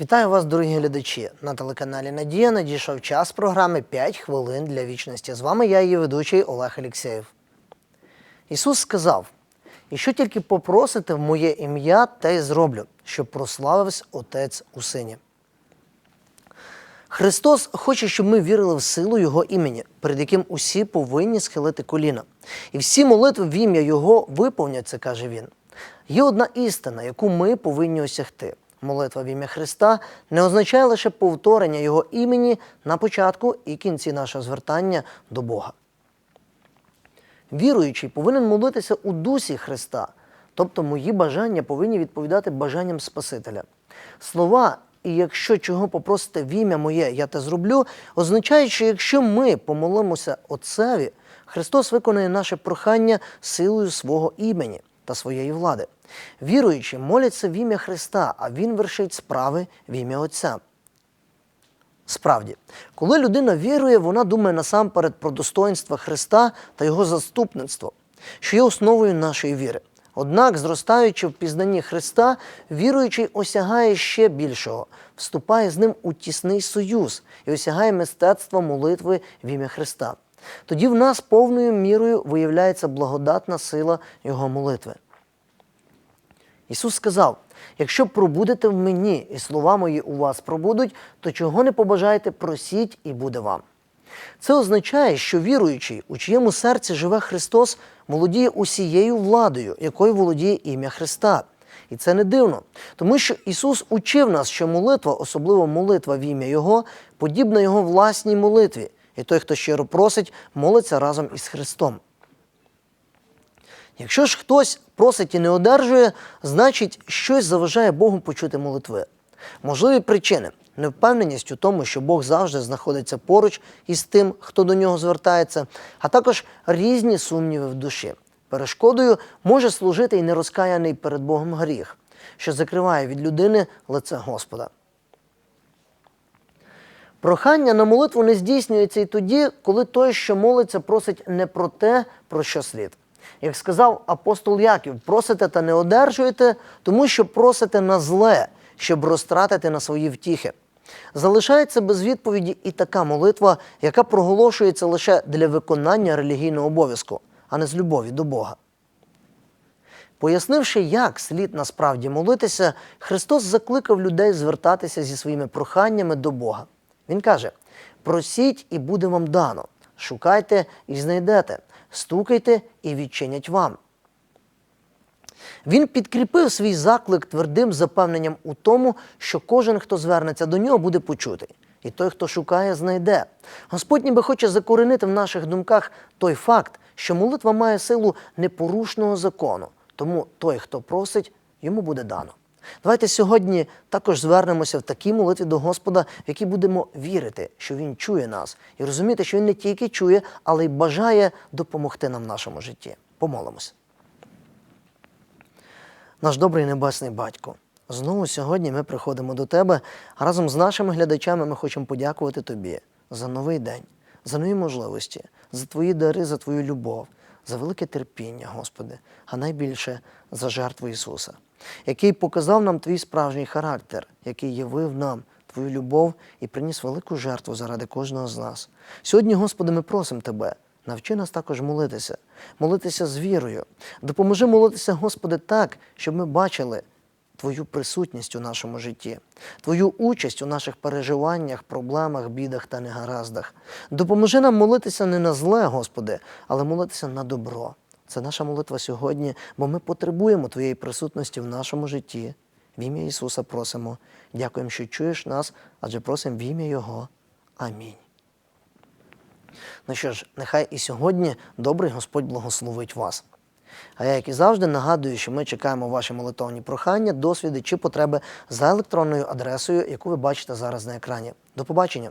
Вітаю вас, дорогі глядачі. На телеканалі Надія надійшов час програми «5 хвилин для вічності. З вами я, її ведучий Олег Алєксєєв. Ісус сказав: І що тільки попросите в моє ім'я, те й зроблю, щоб прославився Отець у Сині. Христос хоче, щоб ми вірили в силу Його імені, перед яким усі повинні схилити коліна. І всі молитви в ім'я Його виповняться, каже Він. Є одна істина, яку ми повинні осягти. Молитва в ім'я Христа не означає лише повторення Його імені на початку і кінці нашого звертання до Бога. Віруючий повинен молитися у дусі Христа, тобто мої бажання повинні відповідати бажанням Спасителя. Слова, і якщо чого попросите в ім'я моє, я те зроблю, означають, що якщо ми помолимося Отцеві, Христос виконує наше прохання силою свого імені та своєї влади. Віруючі моляться в ім'я Христа, а Він вершить справи в ім'я Отця. Справді, коли людина вірує, вона думає насамперед про достоинство Христа та Його заступництво, що є основою нашої віри. Однак, зростаючи в пізнанні Христа, віруючий осягає ще більшого, вступає з ним у тісний союз і осягає мистецтво молитви в ім'я Христа. Тоді в нас повною мірою виявляється благодатна сила Його молитви. Ісус сказав: якщо пробудете в мені, і слова мої у вас пробудуть, то чого не побажаєте, просіть і буде вам. Це означає, що віруючий, у чиєму серці живе Христос, володіє усією владою, якою володіє ім'я Христа. І це не дивно, тому що Ісус учив нас, що молитва, особливо молитва в ім'я Його, подібна Його власній молитві. І той, хто щиро просить, молиться разом із Христом. Якщо ж хтось просить і не одержує, значить щось заважає Богу почути молитви. Можливі причини невпевненість у тому, що Бог завжди знаходиться поруч із тим, хто до нього звертається, а також різні сумніви в душі. Перешкодою може служити і нерозкаяний перед Богом гріх, що закриває від людини лице Господа. Прохання на молитву не здійснюється і тоді, коли той, що молиться, просить не про те, про що слід. Як сказав апостол Яків, просите та не одержуєте, тому що просите на зле, щоб розтратити на свої втіхи. Залишається без відповіді і така молитва, яка проголошується лише для виконання релігійного обов'язку, а не з любові до Бога. Пояснивши, як слід насправді молитися, Христос закликав людей звертатися зі своїми проханнями до Бога. Він каже: просіть і буде вам дано, шукайте і знайдете, стукайте і відчинять вам. Він підкріпив свій заклик твердим запевненням у тому, що кожен, хто звернеться до нього, буде почутий. І той, хто шукає, знайде. Господь ніби хоче закоренити в наших думках той факт, що молитва має силу непорушного закону. Тому той, хто просить, йому буде дано. Давайте сьогодні також звернемося в такій молитві до Господа, в якій будемо вірити, що Він чує нас, і розуміти, що Він не тільки чує, але й бажає допомогти нам в нашому житті. Помолимося. Наш добрий небесний батько. Знову сьогодні ми приходимо до Тебе, разом з нашими глядачами ми хочемо подякувати Тобі за новий день, за нові можливості, за Твої дари, за Твою любов, за велике терпіння, Господи, а найбільше за жертву Ісуса, який показав нам Твій справжній характер, який явив нам Твою любов і приніс велику жертву заради кожного з нас. Сьогодні, Господи, ми просимо Тебе. Навчи нас також молитися, молитися з вірою. Допоможи молитися, Господи, так, щоб ми бачили Твою присутність у нашому житті, Твою участь у наших переживаннях, проблемах, бідах та негараздах. Допоможи нам молитися не на зле, Господи, але молитися на добро. Це наша молитва сьогодні, бо ми потребуємо Твоєї присутності в нашому житті. В ім'я Ісуса просимо. Дякуємо, що чуєш нас, адже просимо в ім'я Його. Амінь. Ну що ж, нехай і сьогодні добрий Господь благословить вас. А я, як і завжди, нагадую, що ми чекаємо ваші молитовні прохання, досвіди чи потреби за електронною адресою, яку ви бачите зараз на екрані. До побачення!